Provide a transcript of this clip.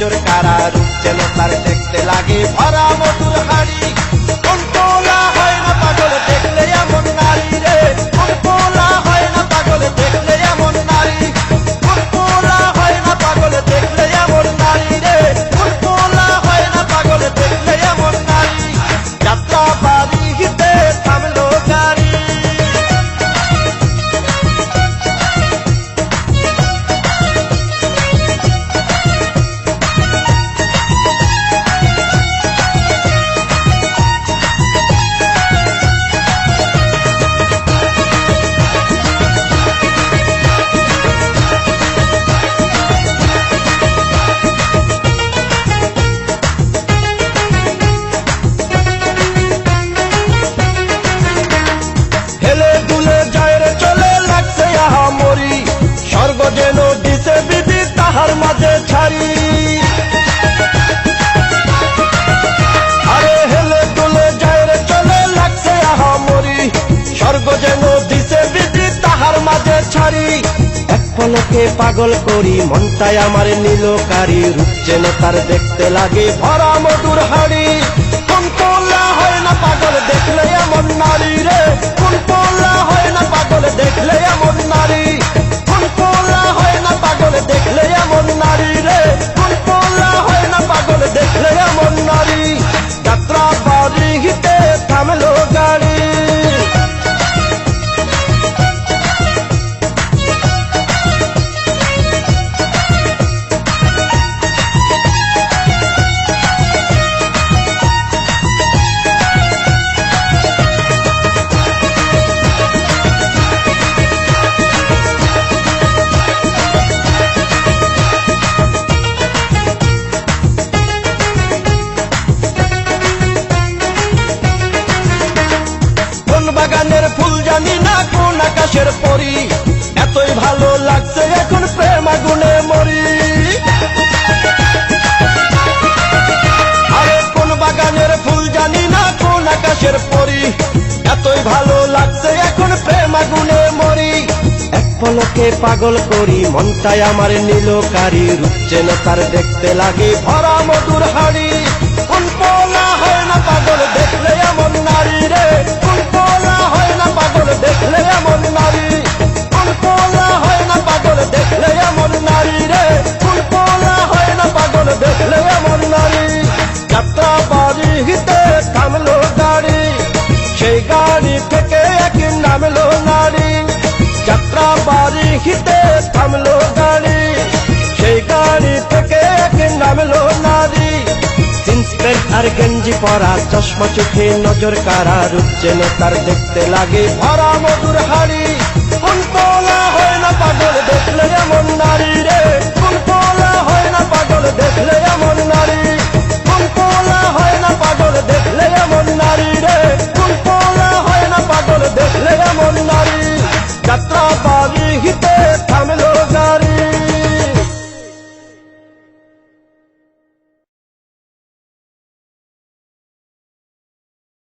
জোর কারা রূপ যেন তার দেখতে লাগে ভরা। তাকে পাগল করি, মনটাই আমার নীলকারী, রূপ যেন তার দেখতে লাগে। ভরা মধুর হাড়ি হয় না পাগল দেখ চোখের পরি, এতই ভালো লাগছে, এখন প্রেম আগুনে মরি। এক পলকে পাগল করি, মনটাই আমার নীল কারি তার দেখতে লাগে ভরা মধুর হাড়ি। লিখিতে থামলো গাড়ি। সেই গাড়ি থেকে নামলো নারী? ইন্সপেক্ট আর গেঞ্জি পরা চশমা চোখে নজর কারা রূপ যেন তার দেখতে লাগে ভরা মধুর হাড়ি। ফুলতলা হয়ে